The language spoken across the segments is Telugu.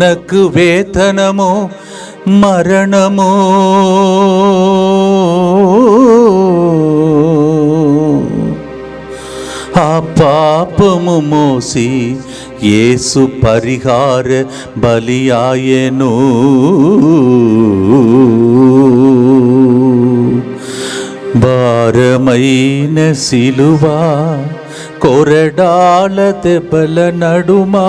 పాపమునకు వేతనము మరణము ఆ పాపము మోసి యేసు పరిహార బలియాయను భారమైన సిలువా కొరడాల దెబ్బల నడుమా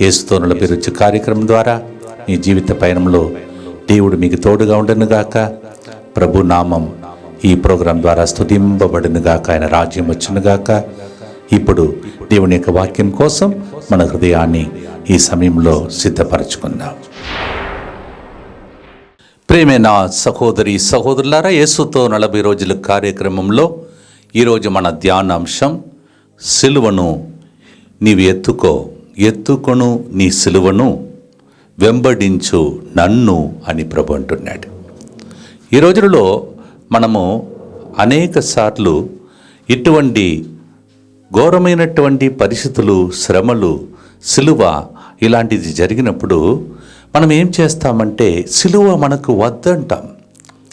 ఏసుతోనుల నలబెరుచు కార్యక్రమం ద్వారా మీ జీవిత పయనంలో దేవుడు మీకు తోడుగా ఉండనుగాక. ప్రభు నామం ఈ ప్రోగ్రాం ద్వారా స్తుతింపబడునుగాక ఆయన రాజ్యం వచ్చినగాక. ఇప్పుడు దేవుని యొక్క వాక్యం కోసం మన హృదయాన్ని ఈ సమయంలో సిద్ధపరచుకుందాం. ప్రేమైన సహోదరి సహోదరులారా యేసుతో నలభై రోజుల కార్యక్రమంలో ఈరోజు మన ధ్యానాంశం సిలువను నీవు ఎత్తుకో. ఎత్తుకొను నీ సిలువను వెంబడించు నన్ను అని ప్రభు అంటున్నాడు. ఈ రోజులలో మనము అనేక సార్లు ఇటువంటి ఘోరమైనటువంటి పరిస్థితులు శ్రమలు సిలువ ఇలాంటిది జరిగినప్పుడు మనం ఏం చేస్తామంటే సిలువ మనకు వద్దంటాం.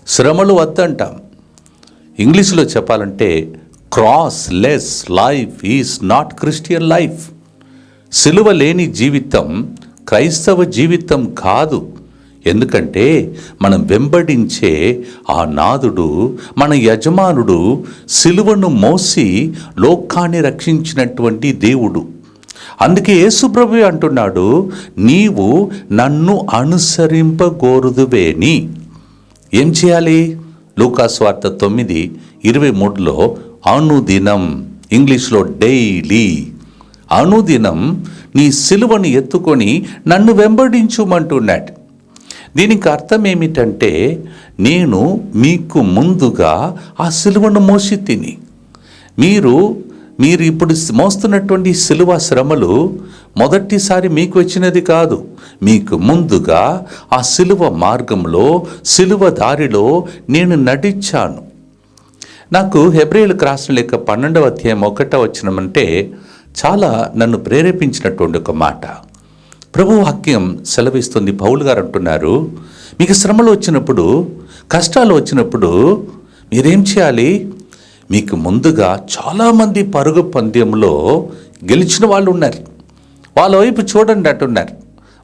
శ్రమలు వద్దంటాం. ఇంగ్లీష్లో చెప్పాలంటే cross less life is not Christian life. సిలువ లేని జీవితం క్రైస్తవ జీవితం కాదు. ఎందుకంటే మనం వెంబడించే ఆ నాదుడు మన యజమానుడు సిలువను మోసి లోకాన్ని రక్షించినటువంటి దేవుడు. అందుకే యేసుప్రభు అంటున్నాడు నీవు నన్ను అనుసరింపగోరుదువేని. ఏం చేయాలి? లూకాస్వార్త తొమ్మిది ఇరవై మూడులో అనుదినం ఇంగ్లీష్లో డైలీ. అనుదినం నీ సిలువను ఎత్తుకొని నన్ను వెంబడించుమంటున్నాడు. దీనికి అర్థం ఏమిటంటే నేను మీకు ముందుగా ఆ సిలువను మోసి తిని మీరు మీరు ఇప్పుడు మోస్తున్నటువంటి సిలువ శ్రమలు మొదటిసారి మీకు వచ్చినది కాదు. మీకు ముందుగా ఆ సిలువ మార్గంలో సిలువ దారిలో నేను నటించాను నాకు హెబ్రిల్ క్రాసిన లేక పన్నెండవ అధ్యాయం ఒకటో వచ్చినమంటే చాలా నన్ను ప్రేరేపించినటువంటి ఒక మాట. ప్రభు వాక్యం సెలవిస్తుంది. పౌలు గారు అంటున్నారు మీకు శ్రమలు వచ్చినప్పుడు కష్టాలు వచ్చినప్పుడు మీరేం చేయాలి? మీకు ముందుగా చాలామంది పరుగు పందెంలో గెలిచిన వాళ్ళు ఉన్నారు. వాళ్ళ వైపు చూడండి అంటున్నారు.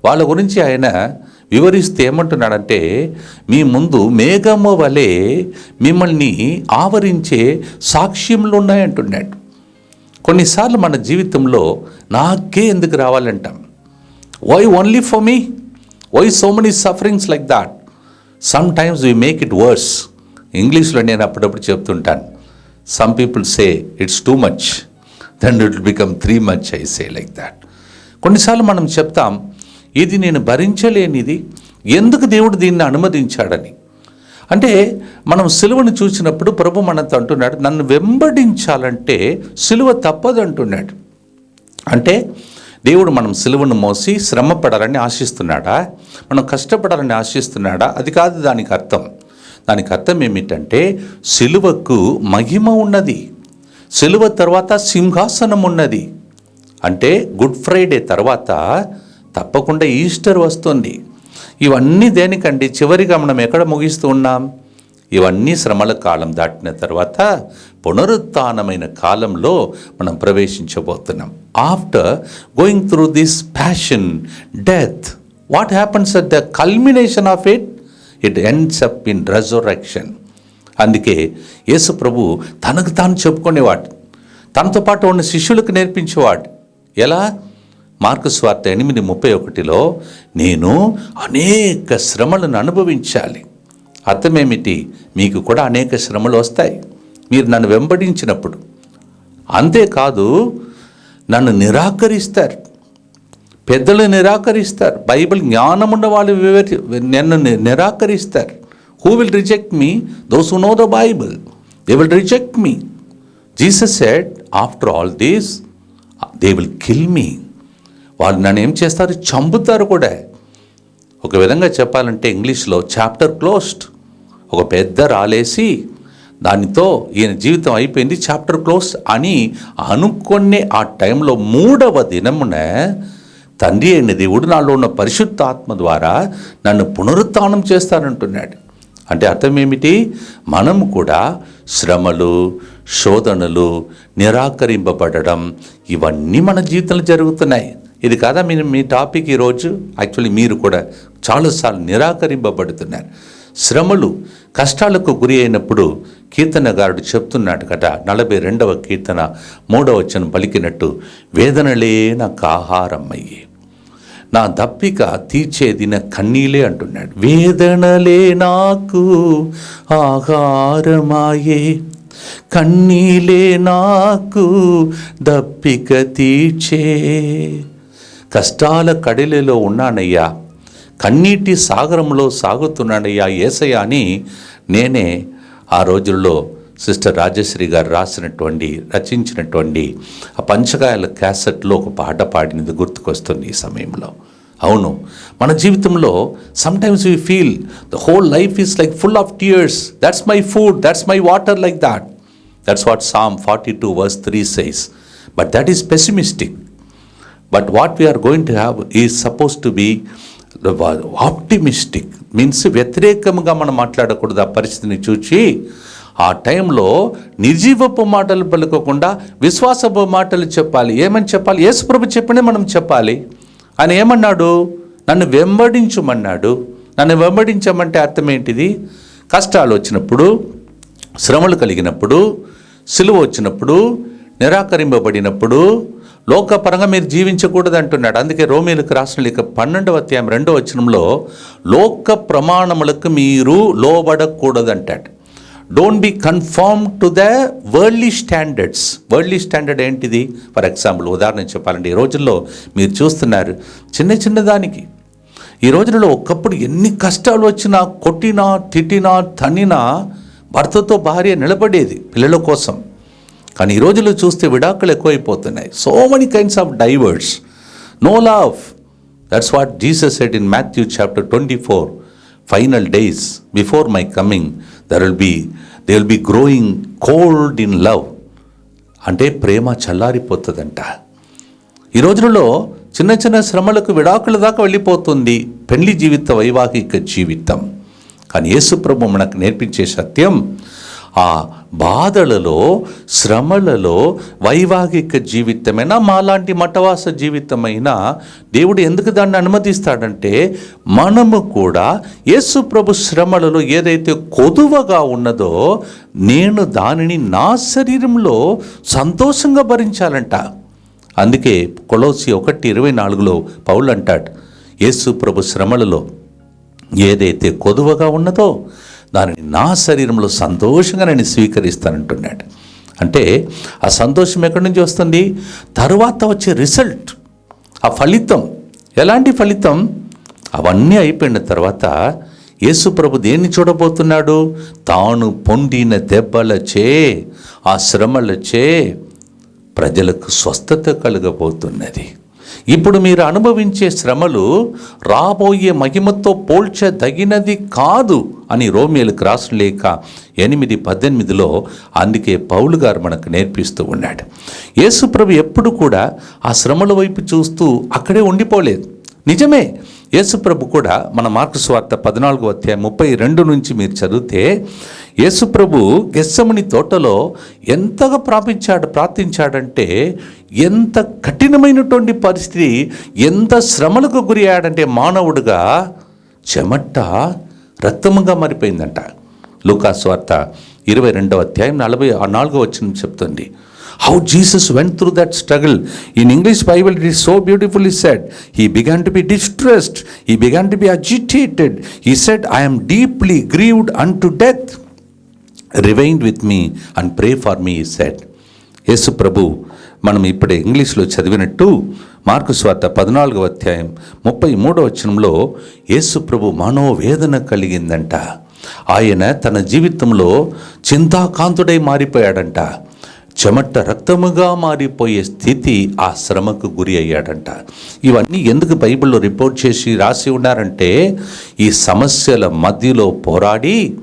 వాళ్ళ గురించి ఆయన వివరిస్తే ఏమంటున్నాడంటే మీ ముందు మేఘము వలె మిమ్మల్ని ఆవరించే సాక్ష్యములు ఉన్నాయంటున్నాడు. కొన్నిసార్లు మన జీవితంలో నాకే ఎందుకు రావాలంటాం why only for me why so many sufferings like that some times we make it worse ఇంగ్లీష్లో నేను అప్పుడప్పుడు చెప్తుంటాను. Some people say it's too much then it become three much I say like that కొన్నిసార్లు మనం చెప్తాం ఇది నేను భరించలేనిది. ఎందుకు దేవుడు దీన్ని అనుమతించాడని? అంటే మనం సిలువను చూసినప్పుడు ప్రభు మనతో అంటున్నాడు నన్ను వెంబడించాలంటే సిలువ తప్పదంటున్నాడు అంటే దేవుడు మనం సిలువను మోసి శ్రమ పడాలని ఆశిస్తున్నాడా? మనం కష్టపడాలని ఆశిస్తున్నాడా? అది కాదు దానికి అర్థం. దానికి అర్థం ఏమిటంటే సిలువకు మహిమ ఉన్నది. సిలువ తర్వాత సింహాసనం ఉన్నది. అంటే గుడ్ ఫ్రైడే తర్వాత తప్పకుండా ఈస్టర్ వస్తుంది. ఇవన్నీ దేనికండి? చివరిగా మనం ఎక్కడ ముగిస్తూ ఉన్నాం? ఇవన్నీ శ్రమల కాలం దాటిన తర్వాత పునరుత్నమైన కాలంలో మనం ప్రవేశించబోతున్నాం. After going through this passion death what happens at the culmination of it it ends up in resurrection అందుకే యేసు ప్రభు తనకు తాను చెప్పుకునేవాడు. తనతో పాటు ఉన్న శిష్యులకు నేర్పించేవాడు. ఎలా? మార్కు స్వార్త ఎనిమిది ముప్పై ఒకటిలో నేను అనేక శ్రమలను అనుభవించాలి. అర్థమేమిటి? మీకు కూడా అనేక శ్రమలు వస్తాయి. మీరు నన్ను వెంబడించినప్పుడు. అంతేకాదు నన్ను నిరాకరిస్తారు. పెద్దలు నిరాకరిస్తారు. బైబిల్ జ్ఞానం ఉన్న వాళ్ళు వివరి నన్ను నిరాకరిస్తారు. Who will reject me those who know the Bible they will reject me Jesus said after all this they will kill me వాళ్ళు నన్ను ఏం చేస్తారు? చంపుతారు కూడా. ఒక విధంగా చెప్పాలంటే ఇంగ్లీష్లో చాప్టర్ క్లోజ్డ్ ఒక పెద్ద రాలేసి దానితో ఈయన జీవితం అయిపోయింది చాప్టర్ క్లోజ్ అని అనుకునే ఆ టైంలో మూడవ దినమున తండ్రి అయిన దేవుడు నాలో ఉన్న పరిశుద్ధాత్మ ద్వారా నన్ను పునరుత్నం చేస్తానంటున్నాడు. అంటే అర్థం ఏమిటి? మనం కూడా శ్రమలు శోధనలు నిరాకరింపబడడం ఇవన్నీ మన జీవితంలో జరుగుతున్నాయి. ఇది కాదా మీ మీ టాపిక్ ఈరోజు యాక్చువల్లీ మీరు కూడా చాలాసార్లు నిరాకరింపబడుతున్నారు. శ్రమలు కష్టాలకు గురి అయినప్పుడు కీర్తనగారుడు చెప్తున్నాడు కదా నలభై రెండవ కీర్తన మూడవ వచనం పలికినట్టు వేదనలే నాకు ఆహారం అయ్యి నా దప్పిక తీర్చేది నా కన్నీలే అంటున్నాడు. వేదనలే నాకు ఆహారమాయే కన్నీలే నాకు దప్పిక తీర్చే కష్టాల కడిలిలో ఉన్నానయ్యా. కన్నీటి సాగరంలో సాగుతున్నానయ్యా ఏసయ్య అని నేనే ఆ రోజుల్లో సిస్టర్ రాజశ్రీ గారు రాసినటువంటి రచించినటువంటి ఆ పంచకాయల క్యాసెట్లో ఒక పాట పాడినది గుర్తుకొస్తుంది ఈ సమయంలో. అవును మన జీవితంలో sometimes we feel the whole life is like full of tears that's my food that's my water like that that's what Psalm forty two verse three says but that is pessimistic but what we are going to have is supposed to be optimistic means వ్యతిరేకంగా మనం మాట్లాడకూడదు ఆ పరిస్థితిని చూచి ఆ టైంలో నిర్జీవపు మాటలు పలుకోకుండా విశ్వాసపు మాటలు చెప్పాలి. ఏమని చెప్పాలి? యేసుప్రభు చెప్పినే మనం చెప్పాలి. ఆయన ఏమన్నాడు? నన్ను వెంబడించమన్నాడు. నన్ను వెంబడించమంటే అర్థం ఏంటిది? కష్టాలు వచ్చినప్పుడు శ్రమలు కలిగినప్పుడు సిలువ వచ్చినప్పుడు నిరాకరింపబడినప్పుడు లోకపరంగా మీరు జీవించకూడదు అంటున్నాడు. అందుకే రోమిలకు రాసిన లేక పన్నెండవ అధ్యాయం రెండవ వచనంలో లోక ప్రమాణములకు మీరు లోబడకూడదు అంటాడు don't be conform to the worldly standards worldly standard ఏంటిది? ఫర్ ఎగ్జాంపుల్ ఉదాహరణ చెప్పాలంటే ఈ రోజుల్లో మీరు చూస్తున్నారు చిన్న చిన్న దానికి ఈ రోజులలో ఒకప్పుడు ఎన్ని కష్టాలు వచ్చినా కొట్టినా తిట్టినా తన్నినా భర్తతో భార్య నిలబడేది పిల్లల కోసం. కానీ ఈ రోజుల్లో చూస్తే విడాకులు ఎక్కువైపోతున్నాయి. So many kinds of divorce no love that's what Jesus said in Matthew chapter twenty four final days before my coming there will be they will be growing cold in love అంటే ప్రేమ చల్లారిపోతుందంట. ఈ రోజులలో చిన్న చిన్న శ్రమలకు విడాకుల దాకా వెళ్ళిపోతుంది పెళ్ళి జీవిత వైవాహిక జీవితం. కానీ యేసు ప్రభు మనకు నేర్పించే సత్యం ఆ బాధలలో శ్రమలలో వైవాహిక జీవితమైనా మాలాంటి మఠవాస జీవితమైనా దేవుడు ఎందుకు దాన్ని అనుమతిస్తాడంటే మనము కూడా యేసు ప్రభు శ్రమలలో ఏదైతే కొదువగా ఉన్నదో నేను దానిని నా శరీరంలో సంతోషంగా భరించాలంట. అందుకే కొలోసి ఒకటి ఇరవై నాలుగులో పౌలు అంటాడు యేసు ప్రభు శ్రమలలో ఏదైతే కొదువగా ఉన్నదో దానిని నా శరీరంలో సంతోషంగా నేను స్వీకరిస్తానంటున్నాడు. అంటే ఆ సంతోషం ఎక్కడి నుంచి వస్తుంది? తర్వాత వచ్చే రిజల్ట్ ఆ ఫలితం. ఎలాంటి ఫలితం? అవన్నీ అయిపోయిన తర్వాత యేసు ప్రభు దేన్ని చూడబోతున్నాడు? తాను పొందిన దెబ్బలచే ఆ శ్రమలచే ప్రజలకు స్వస్థత కలగబోతున్నది. ఇప్పుడు మీరు అనుభవించే శ్రమలు రాబోయే మహిమతో పోల్చదగినది కాదు అని రోమియోలకు రాసిన లేక ఎనిమిది పద్దెనిమిదిలో అందుకే పౌలు గారు మనకు నేర్పిస్తూ ఉన్నాడు. యేసుప్రభు ఎప్పుడు కూడా ఆ శ్రమల వైపు చూస్తూ అక్కడే ఉండిపోలేదు. నిజమే యేసుప్రభు కూడా మన మార్కు స్వార్త పద్నాలుగో అధ్యాయం ముప్పై రెండు నుంచి మీరు చదివితే యేసుప్రభు గెస్సముని తోటలో ఎంతగా ప్రాపించాడు ప్రార్థించాడంటే ఎంత కఠినమైనటువంటి పరిస్థితి ఎంత శ్రమలకు గురి అయ్యాడంటే మానవుడుగా చెమట్ట రక్తముగా మారిపోయిందంట. లూకాస్ వార్త ఇరవై రెండవ అధ్యాయం నలభై నాలుగో వచ్చిన చెప్తుంది. How Jesus went through that struggle in English Bible it is so beautifully said he began to be distressed he began to be agitated he said I'm deeply grieved unto death rewind with me and pray for me said Yesu ప్రభు మనం ఇప్పుడే ఇంగ్లీష్లో చదివినట్టు మార్కు స్వార్త పద్నాలుగవ అధ్యాయం ముప్పై మూడవ వచనంలో యేసు ప్రభు మనోవేదన కలిగిందంట. ఆయన తన జీవితంలో చింతాకాంతుడై మారిపోయాడంట. చెమట రక్తముగా మారిపోయే స్థితి ఆ శ్రమకు గురి అయ్యాడంట. ఇవన్నీ ఎందుకు బైబిల్లో రిపోర్ట్ చేసి రాసి ఉన్నారంటే ఈ సమస్యల మధ్యలో పోరాడి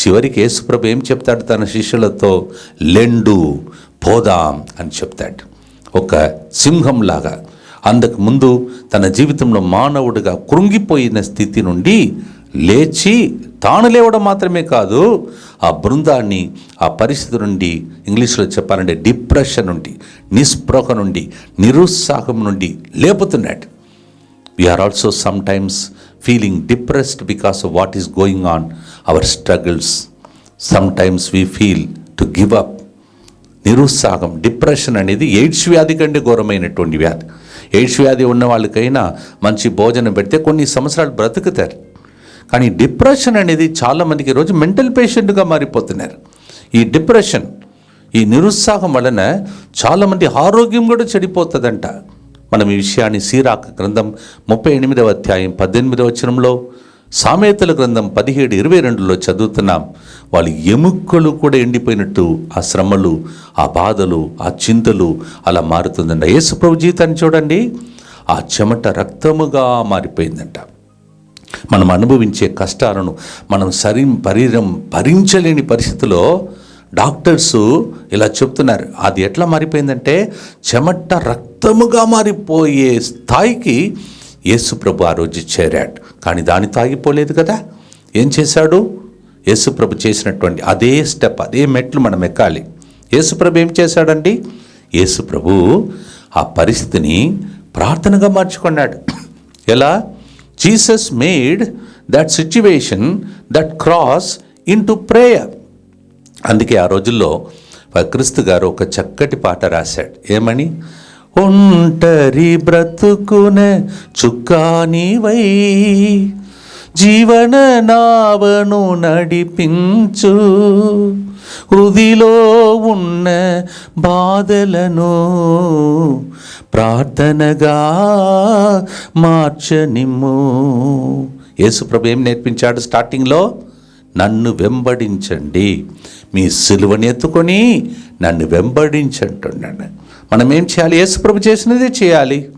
చివరికి యేసుప్రభు ఏం చెప్తాడు తన శిష్యులతో? లెండు పోదాం అని చెప్తాడు. ఒక సింహంలాగా అందుకు ముందు తన జీవితంలో మానవుడిగా కృంగిపోయిన స్థితి నుండి లేచి తాను లేవడం మాత్రమే కాదు ఆ బృందాన్ని ఆ పరిస్థితి నుండి ఇంగ్లీష్లో చెప్పాలంటే డిప్రెషన్ నుండి నిస్పృహ నుండి నిరుత్సాహం నుండి లేపుతున్నాడు. We are also some times feeling depressed because of what is going on our struggles some times we feel to give up నిరుత్సాహం డిప్రెషన్ అనేది ఎయిడ్స్ వ్యాధి కంటే ఘోరమైనటువంటి వ్యాధి. ఎయిడ్స్ వ్యాధి ఉన్న వాళ్ళకైనా మంచి భోజనం పెడితే కొన్ని సంవత్సరాలు బ్రతుకుతారు. కానీ డిప్రెషన్ అనేది చాలామందికి ఈరోజు మెంటల్ పేషెంట్గా మారిపోతున్నారు. ఈ డిప్రెషన్ ఈ నిరుత్సాహం వలన చాలామంది ఆరోగ్యం కూడా చెడిపోతుందంట. మనం ఈ విషయాన్ని సీరాక గ్రంథం ముప్పై ఎనిమిదవ అధ్యాయం పద్దెనిమిదవ వచనంలో సామెతల గ్రంథం పదిహేడు ఇరవై రెండులో చదువుతున్నాం. వాళ్ళ ఎముకలు కూడా ఎండిపోయినట్టు ఆ శ్రమలు ఆ బాధలు ఆ చింతలు అలా మారుతుందంట. యేసుప్రభు జీవితాన్ని చూడండి ఆ చెమట రక్తముగా మారిపోయిందంట. మనం అనుభవించే కష్టాలను మనం సరి శరీరం భరించలేని పరిస్థితిలో డాక్టర్స్ ఇలా చెప్తున్నారు. అది ఎట్లా మారిపోయిందంటే చెమట రక్తముగా మారిపోయే స్థాయికి యేసుప్రభు ఆ రోజు చేరాడు. కానీ దాని తాగిపోలేదు కదా. ఏం చేశాడు? యేసుప్రభు చేసినటువంటి అదే స్టెప్ అదే మెట్లు మనం ఎక్కాలి. యేసుప్రభు ఏం చేశాడండి? యేసుప్రభు ఆ పరిస్థితిని ప్రార్థనగా మార్చుకున్నాడు. ఎలా? Jesus made that situation that cross into prayer అందుకే ఆ రోజుల్లో క్రీస్తు గారు ఒక చక్కటి పాట రాశాడు. ఏమని? ఒంటరి బ్రతుకునే చుక్కానివై జీవన నావను నడిపించు. హృదిలో ఉన్న బాధలను ప్రార్థనగా మార్చనిమ్ము. యేసుప్రభు ఏం నేర్పించాడు స్టార్టింగ్లో? నన్ను వెంబడించండి. మీ సిలువని ఎత్తుకొని నన్ను వెంబడించంటున్నాడు మనం ఏం చేయాలి? యేసుప్రభు చేసినదే చేయాలి.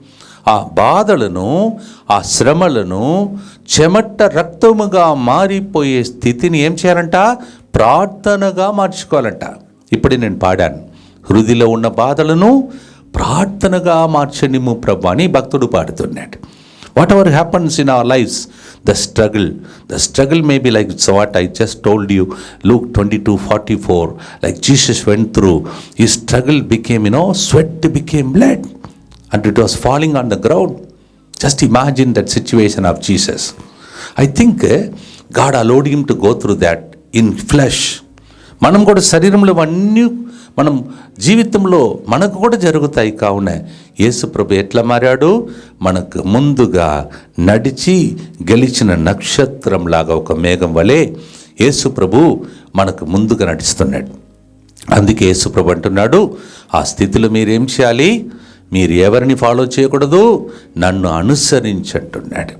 ఆ బాధలను ఆ శ్రమలను చెమట రక్తముగా మారిపోయే స్థితిని ఏం చేయాలంట? ప్రార్థనగా మార్చుకోవాలంట. ఇప్పుడే నేను పాడాను. హృదిలో ఉన్న బాధలను ప్రార్థనగా మార్చనిము ప్రభు అని భక్తుడు పాడుతున్నాడు. Whatever happens in our lives the struggle the struggle may be like what I just told you Luke twenty two forty four like Jesus went through ఈ struggle became you know sweat became blood and it was falling on the ground just imagine that situation of Jesus I think God God allowed to go through that in in మనం కూడా శరీరంలో అన్నీ మనం జీవితంలో మనకు కూడా జరుగుతాయి కావున యేసు ప్రభు ఎట్లా మారాడు? మనకు ముందుగా నడిచి గెలిచిన నక్షత్రంలాగా ఒక మేఘం వలె యేసు ప్రభు మనకు ముందుగా నడుస్తున్నాడు. అందుకే యేసుప్రభు అంటున్నాడు ఆ స్థితిలో మీరేం చేయాలి? మీరు ఎవరిని ఫాలో చేయకూడదు? నన్ను అనుసరించంటున్నాడు.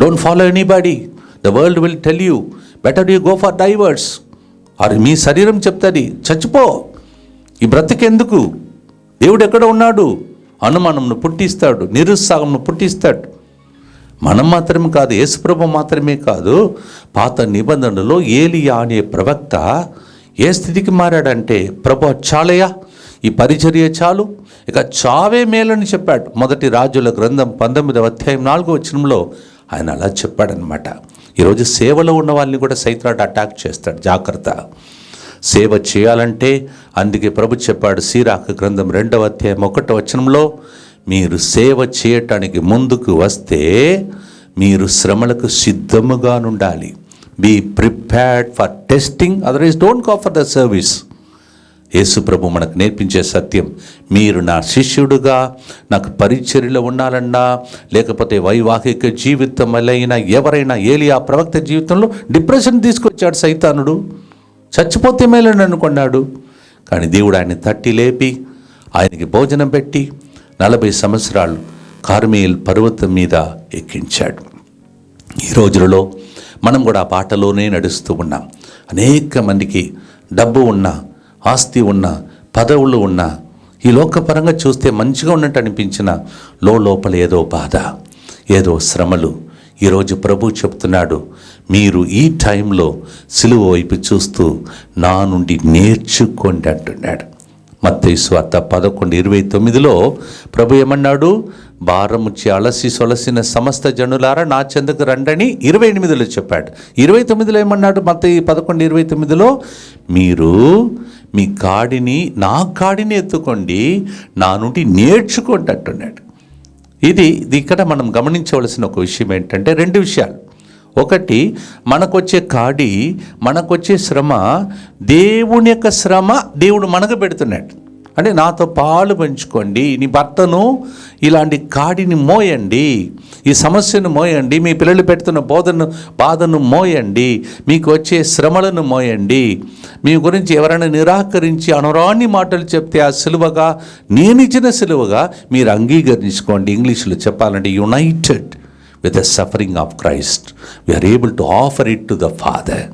Don't follow anybody the world will tell you better you go for divorce అది మీ శరీరం చెప్తుంది చచ్చిపో. ఈ బ్రతికెందుకు? దేవుడు ఎక్కడ ఉన్నాడు? అనుమానంను పుట్టిస్తాడు నిరుత్సాహంను పుట్టిస్తాడు. మనం మాత్రమే కాదు యేసుప్రభు మాత్రమే కాదు పాత నిబంధనలో ఏలియా అనే ప్రవక్త ఏ స్థితికి మారాడంటే ప్రభు చాలయా ఈ పరిచర్య చాలు. ఇక చావే మేలని చెప్పాడు మొదటి రాజుల గ్రంథం పంతొమ్మిదవ అధ్యాయం నాలుగో వచనంలో ఆయన అలా చెప్పాడనమాట ఈరోజు సేవలో ఉన్న వాళ్ళని కూడా సైతాడు అటాక్ చేస్తాడు. జాగ్రత్త. సేవ చేయాలంటే అందుకే ప్రభు చెప్పాడు సీరాక గ్రంథం రెండవ అధ్యాయం ఒకటో వచనంలో మీరు సేవ చేయటానికి ముందుకు వస్తే మీరు శ్రమలకు సిద్ధముగా ఉండాలి be prepared for testing otherwise don't go for the service. Yesu ప్రభు మనకు నేర్పించే సత్యం. మీరు నా శిష్యుడుగా నాకు పరిచర్యలో ఉండాలన్నా లేకపోతే వైవాహిక జీవితం అయినా ఎవరైనా ఏలియా ప్రవక్త జీవితంలో డిప్రెషన్ తీసుకొచ్చాడు సైతానుడు. చచ్చిపోతే మేలని అనుకున్నాడు కానీ దేవుడు ఆయన తట్టి లేపి ఆయనకి భోజనం పెట్టి నలభై సంవత్సరాలు కార్మేల్ పర్వతం మీద ఎక్కించాడు. ఈ రోజులలో మనం కూడా ఆ పాటలోనే నడుస్తూ ఉన్నాం. అనేక మందికి డబ్బు ఉన్నా ఆస్తి ఉన్నా పదవులు ఉన్నా ఈ లోకపరంగా చూస్తే మంచిగా ఉన్నట్టు అనిపించిన లోపల ఏదో బాధ ఏదో శ్రమలు. ఈరోజు ప్రభు చెప్తున్నాడు మీరు ఈ టైంలో సిలువ వైపు చూస్తూ నా నుండి నేర్చుకోండి అంటున్నాడు. మత్తేసు అత్త పదకొండు ఇరవై తొమ్మిదిలో ప్రభు ఏమన్నాడు? భారముచ్చి అలసి సొలసిన సమస్త జనులారా నా చెందకు రండని ఇరవై ఎనిమిదిలో చెప్పాడు. ఇరవై తొమ్మిదిలో ఏమన్నాడు? మత పదకొండు ఇరవై తొమ్మిదిలో? మీరు మీ కాడిని నా కాడిని ఎత్తుకోండి నా నుండి నేర్చుకోండి అంటున్నాడు ఇది ఇది ఇక్కడ మనం గమనించవలసిన ఒక విషయం ఏంటంటే రెండు విషయాలు. ఒకటి మనకొచ్చే కాడి మనకొచ్చే శ్రమ దేవుని యొక్క శ్రమ దేవుడు మనకు పెడుతున్నాడు. అంటే నాతో పాలు పంచుకోండి నీ భర్తను ఇలాంటి కాడిని మోయండి ఈ సమస్యను మోయండి మీ పిల్లలు పెడుతున్న బోధను బాధను మోయండి మీకు వచ్చే శ్రమలను మోయండి. మీ గురించి ఎవరైనా నిరాకరించి అనురాని మాటలు చెప్తే ఆ సిలువగా నేను ఇచ్చిన సిలువగా మీరు అంగీకరించుకోండి. ఇంగ్లీష్లో చెప్పాలంటే united with the suffering of Christ we are able to offer it to the father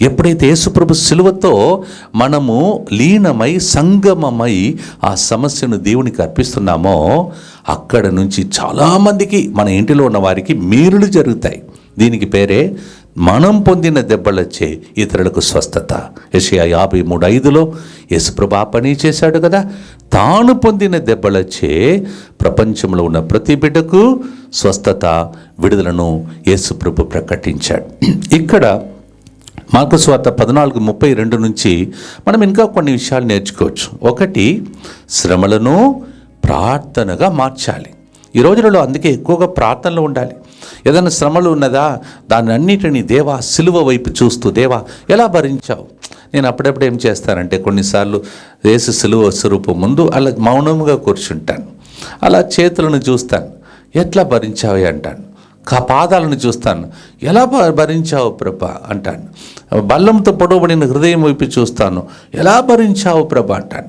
ఎప్పుడైతే యేసుప్రభు సిలువతో మనము లీనమై సంగమమై ఆ సమస్యను దేవునికి అర్పిస్తున్నామో అక్కడ నుంచి చాలామందికి మన ఇంటిలో ఉన్న వారికి మీరులు జరుగుతాయి. దీనికి పేరే మనం పొందిన దెబ్బలచ్చే ఇతరులకు స్వస్థత. ఏషియా యాభై మూడు ఐదులో యేసుప్రభు పని చేశాడు కదా? తాను పొందిన దెబ్బలచ్చే ప్రపంచంలో ఉన్న ప్రతి బిడ్డకు స్వస్థత విడుదలను యేసుప్రభు ప్రకటించాడు. ఇక్కడ మార్కు స్వార్త పద్నాలుగు ముప్పై రెండు నుంచి మనం ఇంకా కొన్ని విషయాలు నేర్చుకోవచ్చు. ఒకటి శ్రమలను ప్రార్థనగా మార్చాలి. ఈ రోజులలో అందుకే ఎక్కువగా ప్రార్థనలు ఉండాలి. ఏదైనా శ్రమలు ఉన్నదా? దాన్ని అన్నిటినీ దేవా సిలువ వైపు చూస్తూ దేవా ఎలా భరించావు? నేను అప్పుడప్పుడు ఏం చేస్తానంటే కొన్నిసార్లు వేసు సిలువ స్వరూపం ముందు అలా మౌనంగా కూర్చుంటాను. అలా చేతులను చూస్తాను. ఎట్లా భరించావు అంటాను. పాదాలను చూస్తాను. ఎలా భ- భరించావు ప్రభ? అంటాను బల్లంతో పొడవబడిన హృదయం వైపు చూస్తాను. ఎలా భరించావు ప్రభ? అంటాను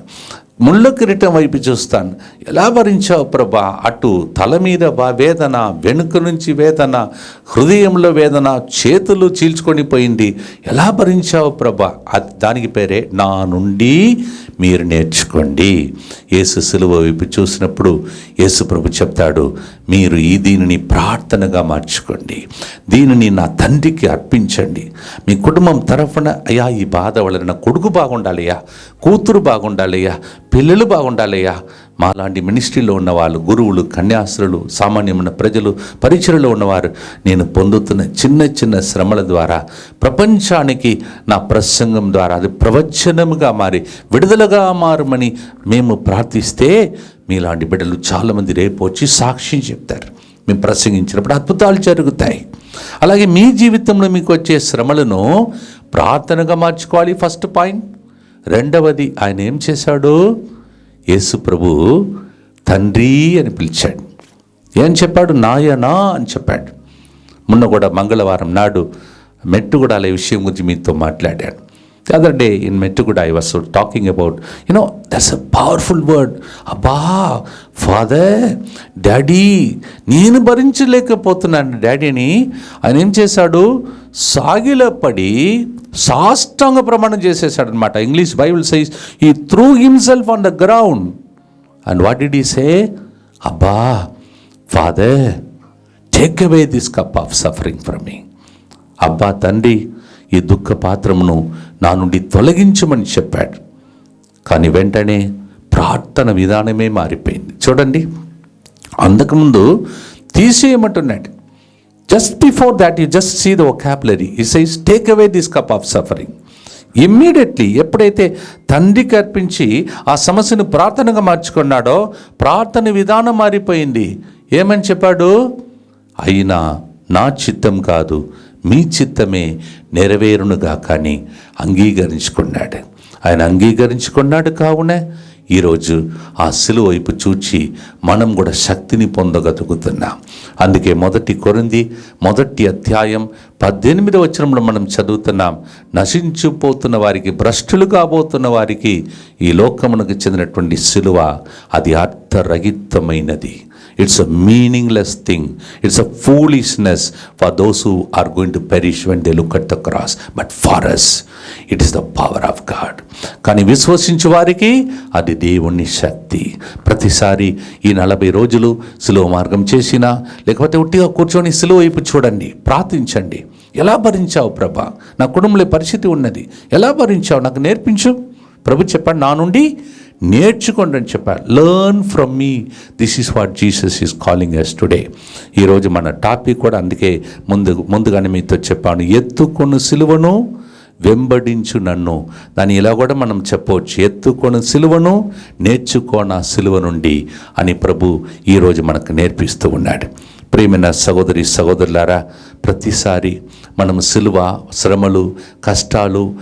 ముళ్ళ కిరీటం వైపు చూస్తాను. ఎలా భరించావు ప్రభా? అటు తల మీద బా వేదన వెనుక నుంచి వేదన హృదయంలో వేదన చేతులు చీల్చుకొని పోయింది. ఎలా భరించావు ప్రభా? అది దానికి పేరే నా నుండి మీరు నేర్చుకోండి. యేసు సులువ వైపు చూసినప్పుడు యేసు ప్రభు చెప్తాడు మీరు ఈ దీనిని ప్రార్థనగా మార్చుకోండి. దీనిని నా తండ్రికి అర్పించండి. మీ కుటుంబం తరఫున అయ్యా ఈ బాధ వలన కొడుకు బాగుండాలయ్యా కూతురు బాగుండాలయ్యా పిల్లలు బాగుండాలయ్యా మాలాంటి మినిస్ట్రీలో ఉన్నవాళ్ళు గురువులు కన్యాస్త్రులు సామాన్యమైన ప్రజలు పరిచయలో ఉన్నవారు నేను పొందుతున్న చిన్న చిన్న శ్రమల ద్వారా ప్రపంచానికి నా ప్రసంగం ద్వారా అది ప్రవచనముగా మారి విడుదలగా మారమని మేము ప్రార్థిస్తే మీలాంటి బిడ్డలు చాలామంది రేపు వచ్చి సాక్ష్యం చెప్తారు. మేము ప్రసంగించినప్పుడు అద్భుతాలు జరుగుతాయి. అలాగే మీ జీవితంలో మీకు వచ్చే శ్రమలను ప్రార్థనగా మార్చుకోవాలి ఫస్ట్ పాయింట్. రెండవది ఆయన ఏం చేశాడు? యేసు ప్రభు తండ్రి అని పిలిచాడు. ఏం చెప్పాడు? నాయనా అని చెప్పాడు. మొన్న కూడా మంగళవారం నాడు మెట్టుగూడాల విషయం గురించి మీతో మాట్లాడాను. Other day in Mettuguda I was talking about you know that's a powerful word Abba father daddy నేను భరించలేకపోతున్నాను. డాడీని ఆయన ఏం చేశాడు? సాగిలపడి సాష్టాంగ ప్రమాణం చేసేసాడు అనమాట English Bible says he threw himself on the ground and what did he say Abba father take away this cup of suffering from me Abba తండ్రి ఈ దుఃఖ పాత్రమును నా నుండి తొలగించమని చెప్పాడు. కానీ వెంటనే ప్రార్థన విధానమే మారిపోయింది. చూడండి అంతకుముందు తీసేయమంటున్నాడు. Just before that you just see the vocabulary he says take away this cup of suffering immediately ఎప్పుడైతే తండ్రికి అర్పించి ఆ సమస్యను ప్రార్థనగా మార్చుకున్నాడో ప్రార్థన విధానం మారిపోయింది. ఏమని చెప్పాడు? అయినా నా చిత్తం కాదు మీ చిత్తమే నెరవేరునుగా కానీ అంగీకరించుకున్నాడు. ఆయన అంగీకరించుకున్నాడు కావున ఈరోజు ఆ సిలువ వైపు చూచి మనం కూడా శక్తిని పొందగలుగుతున్నాం అందుకే మొదటి కొరింది మొదటి అధ్యాయం పద్దెనిమిది వచనంలో మనం చదువుతున్నాం నశించిపోతున్న వారికి భ్రష్టులు కాబోతున్న వారికి ఈ లోకమునకు చెందినటువంటి సిలువ అది అర్థరహితమైనది. It's a meaningless thing it's a foolishness for those who are going to perish when they look at the cross but for us it is the power of God కానీ విశ్వసించే వారికి అది దేవుని శక్తి. ప్రతిసారి ఈ నలభై రోజులు సులువ మార్గం చేసినా లేకపోతే ఉట్టిగా కూర్చొని సులువ వైపు చూడండి ప్రార్థించండి. ఎలా భరించావు ప్రభా? నా కుటుంబంలో పరిస్థితి ఉన్నది. ఎలా భరించావు? నాకు నేర్పించు. ప్రభు చెప్పండి నా నుండి నేర్చుకోండి అని చెప్పారు learn from me this is what Jesus is calling us today ఈరోజు మన టాపిక్ కూడా అందుకే ముందు ముందుగానే మీతో చెప్పాను. ఎత్తుకొను సిలువను వెంబడించు నన్ను. దాన్ని ఇలా కూడా మనం చెప్పవచ్చు. ఎత్తుకొని సిలువను నేర్చుకోన సిలువ నుండి అని ప్రభు ఈరోజు మనకు నేర్పిస్తూ ఉన్నాడు. ప్రేమైన సహోదరి సహోదరులారా ప్రతిసారి మనం సిలువ శ్రమలు కష్టాలు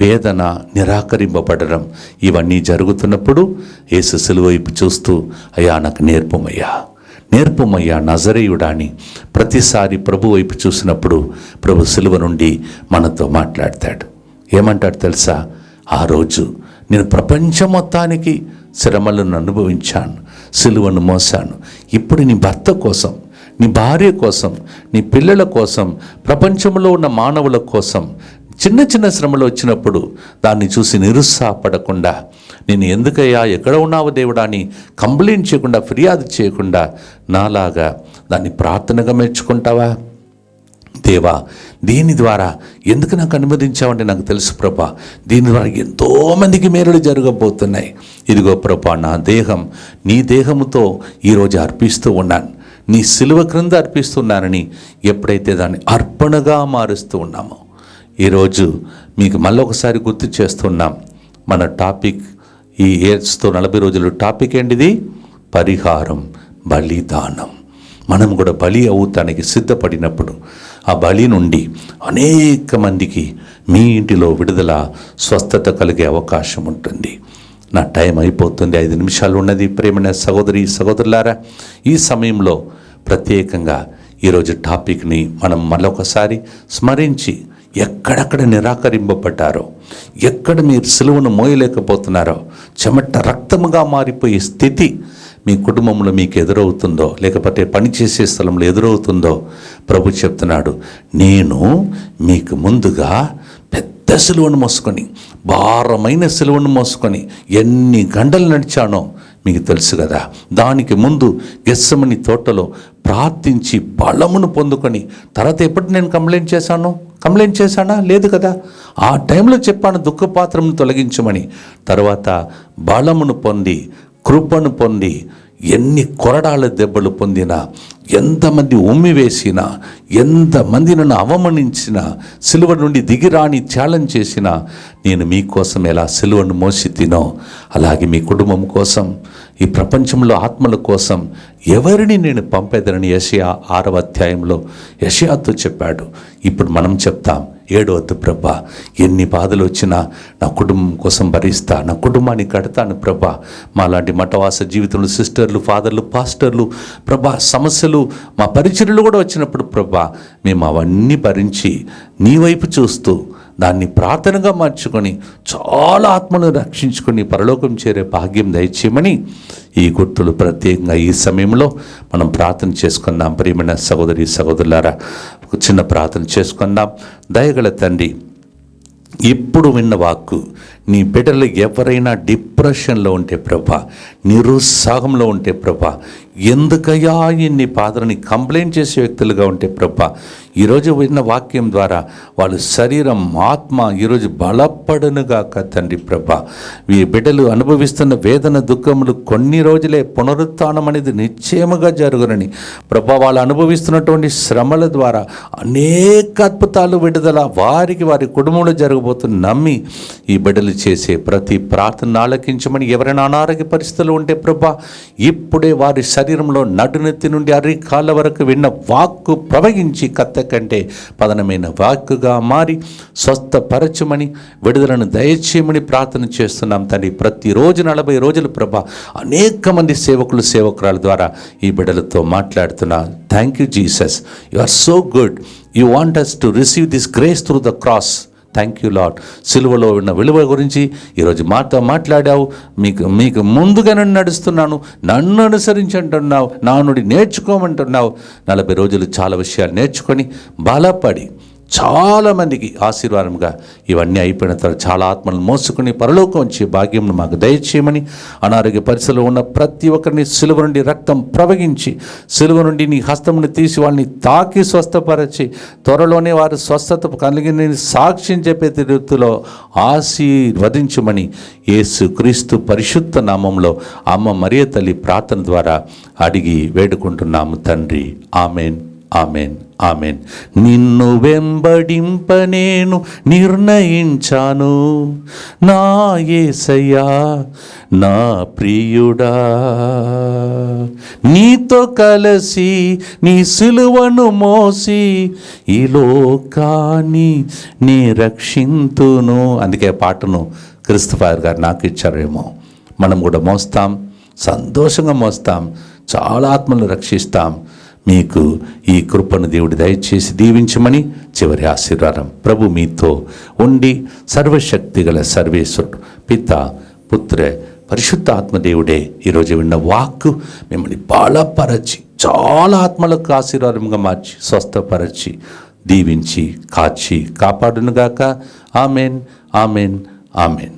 వేదన నిరాకరింపబడడం ఇవన్నీ జరుగుతున్నప్పుడు యేసు సెలువైపు చూస్తూ అయ్యా నాకు నేర్పమయ్యా. నేర్పమయ్యా నజరేయుడా అని ప్రతిసారి ప్రభు వైపు చూసినప్పుడు ప్రభు సిలువ నుండి మనతో మాట్లాడతాడు. ఏమంటాడు తెలుసా? ఆ రోజు నేను ప్రపంచం మొత్తానికి శ్రమలను అనుభవించాను సిలువను మోసాను. ఇప్పుడు నీ భర్త కోసం నీ భార్య కోసం నీ పిల్లల కోసం ప్రపంచంలో ఉన్న మానవుల కోసం చిన్న చిన్న శ్రమలు వచ్చినప్పుడు దాన్ని చూసి నిరుత్సాహపడకుండా నేను ఎందుకయ్యా? ఎక్కడ ఉన్నావు దేవుడా? అని కంప్లైంట్ చేయకుండా ఫిర్యాదు చేయకుండా నాలాగా దాన్ని ప్రార్థనగా మెచ్చుకుంటావా? దేవా దీని ద్వారా ఎందుకు నాకు అనుమతించావంటే నాకు తెలుసు ప్రభా. దీని ద్వారా ఎంతోమందికి మేలులు జరగబోతున్నాయి. ఇదిగో ప్రభా నా దేహం నీ దేహముతో ఈరోజు అర్పిస్తూ ఉన్నాను. నీ సిలువ క్రింద అర్పిస్తున్నానని ఎప్పుడైతే దాన్ని అర్పణగా మారుస్తూ ఉన్నామో ఈరోజు మీకు మళ్ళొకసారి గుర్తు చేస్తున్నాం. మన టాపిక్ ఈ ఏడ్స్తో నలభై రోజులు టాపిక్ ఏంటిది? పరిహారం బలిదానం మనం కూడా బలి అవుతానికి సిద్ధపడినప్పుడు ఆ బలి నుండి అనేక మందికి మీ ఇంటిలో విడుదల స్వస్థత కలిగే అవకాశం ఉంటుంది. నా టైం అయిపోతుంది ఐదు నిమిషాలు ఉన్నది ప్రేమైన సహోదరి సహోదరులారా ఈ సమయంలో ప్రత్యేకంగా ఈరోజు టాపిక్ని మనం మరొకసారి స్మరించి ఎక్కడెక్కడ నిరాకరింపబడ్డారో ఎక్కడ మీరు సులువును మోయలేకపోతున్నారో చెమట రక్తముగా మారిపోయే స్థితి మీ కుటుంబంలో మీకు ఎదురవుతుందో లేకపోతే పని చేసే స్థలంలో ఎదురవుతుందో ప్రభు చెప్తున్నాడు నేను మీకు ముందుగా పెద్ద సిలువను మోసుకొని భారమైన సిలువను మోసుకొని ఎన్ని గంటలు నడిచానో మీకు తెలుసు కదా. దానికి ముందు గెస్సమని తోటలో ప్రార్థించి బలమును పొందుకొని తర్వాత ఎప్పుడు నేను కంప్లైంట్ చేశాను? కంప్లైంట్ చేశానా? లేదు కదా. ఆ టైంలో చెప్పాను దుఃఖపాత్రను తొలగించమని. తర్వాత బలమును పొంది కృపను పొంది ఎన్ని కొరడాల దెబ్బలు పొందినా ఎంతమంది ఉమ్మి వేసినా ఎంతమంది నన్ను అవమానించినా సిలువ నుండి దిగిరాని ఛాలెంజ్ చేసినా నేను మీకోసం ఎలా సిలువను మోసి తినో అలాగే మీ కుటుంబం కోసం ఈ ప్రపంచంలో ఆత్మల కోసం ఎవరిని నేను పంపేదనని యషయా ఆరవ అధ్యాయంలో యషయాతో చెప్పాడు. ఇప్పుడు మనం చెప్తాం ఏడవద్దు ప్రభా. ఎన్ని బాధలు వచ్చినా నా కుటుంబం కోసం భరిస్తా నా కుటుంబాన్ని కడతాను ప్రభా. మాలాంటి మఠవాస జీవితంలో సిస్టర్లు ఫాదర్లు పాస్టర్లు ప్రభా సమస్యలు మా పరిచర్లు కూడా వచ్చినప్పుడు ప్రభా మేము అవన్నీ భరించి నీ వైపు చూస్తూ దాన్ని ప్రార్థనగా మార్చుకొని చాలా ఆత్మను రక్షించుకొని పరలోకం చేరే భాగ్యం దయచేయమని ఈ గుర్తులు ప్రత్యేకంగా ఈ సమయంలో మనం ప్రార్థన చేసుకుందాం. ప్రియమైన సహోదరి సహోదరులారా ఒక చిన్న ప్రార్థన చేసుకుందాం. దయగల తండ్రి ఇప్పుడు విన్న వాక్కు నీ బిడ్డలు ఎవరైనా డిప్రెషన్లో ఉంటే ప్రభా నిరుత్సాహంలో ఉంటే ప్రభా ఎందుకయ్యా ఇన్ని పాత్రని కంప్లైంట్ చేసే వ్యక్తులుగా ఉంటే ప్రభా ఈరోజు విన్న వాక్యం ద్వారా వాళ్ళ శరీరం ఆత్మ ఈరోజు బలపడనుగాక తండ్రి ప్రభా. ఈ బిడ్డలు అనుభవిస్తున్న వేదన దుఃఖములు కొన్ని రోజులే పునరుత్థానం అనేది నిశ్చయముగా జరుగునని ప్రభా వాళ్ళు అనుభవిస్తున్నటువంటి శ్రమల ద్వారా అనేక అద్భుతాలు విడుదల వారికి వారి కుటుంబంలో జరగబోతున్న నమ్మి ఈ బిడ్డలు చేసే ప్రతి ప్రార్థన ఆలకించమని ఎవరైనా అనారోగ్య పరిస్థితులు ఉంటే ప్రభా ఇప్పుడే వారి శరీరంలో నడునెత్తి నుండి అరికాళ్ళ వరకు విన్న వాక్కు ప్రవహించి కత్త కంటే పదనమైన వాక్కుగా మారి స్వస్థపరచమని విడుదలను దయచేయమని ప్రార్థన చేస్తున్నాం తండ్రి. ప్రతిరోజు నలభై రోజులు ప్రభా అనేక మంది సేవకులు సేవకురాల ద్వారా ఈ బిడ్డలతో మాట్లాడుతున్నా. Thank you Jesus you are so good you want us to receive this grace through the cross thank you Lord సిలువలో ఉన్న విలువ గురించి ఈరోజు మాతో మాట్లాడావు. మీకు మీకు ముందుగా నన్ను నడుస్తున్నాను. నన్ను అనుసరించంటున్నావు నా నుండి నేర్చుకోమంటున్నావు. నలభై రోజులు చాలా విషయాలు నేర్చుకొని బలపడి చాలామందికి ఆశీర్వాదంగా ఇవన్నీ అయిపోయిన తర్వాత చాలా ఆత్మలను మోసుకుని పరలోకం వచ్చే భాగ్యంను మాకు దయచేయమని అనారోగ్య పరిస్థితిలో ఉన్న ప్రతి ఒక్కరిని సిలువ నుండి రక్తం ప్రవహించి సిలువ నుండి నీ హస్తముని తీసి వాళ్ళని తాకి స్వస్థపరచి త్వరలోనే వారు స్వస్థత కలిగిన సాక్ష్యం చెప్పే రీతిలో ఆశీర్వదించమని యేసు క్రీస్తు పరిశుద్ధ నామంలో అమ్మ మరియ తల్లి ప్రార్థన ద్వారా అడిగి వేడుకుంటున్నాము తండ్రి. ఆమెన్. Amen amen. నిన్ను వెంబడింప నేను నిర్ణయించాను. నా ఏసయ్యా నా ప్రియుడా. నీతో కలిసి నీ సిలువను మోసి ఈ లోకాన్ని నీ రక్షింతును. అందుకే పాటను క్రిస్తుఫాయర్ గారు నాకు ఇచ్చారేమో. మనం కూడా మోస్తాం సంతోషంగా మోస్తాం చాలా ఆత్మలను రక్షిస్తాం. మీకు ఈ కృపను దేవుడు దయచేసి దీవించమని చివరి ఆశీర్వాదం. ప్రభు మీతో ఉండి సర్వశక్తి గల సర్వేశ్వరుడు పిత పుత్ర పరిశుద్ధ ఆత్మదేవుడే ఈరోజు విన్న వాక్కు మిమ్మల్ని బలపరచి చాలా ఆత్మలకు ఆశీర్వాదంగా మార్చి స్వస్థపరచి దీవించి కాచి కాపాడునుగాక. Amen amen amen.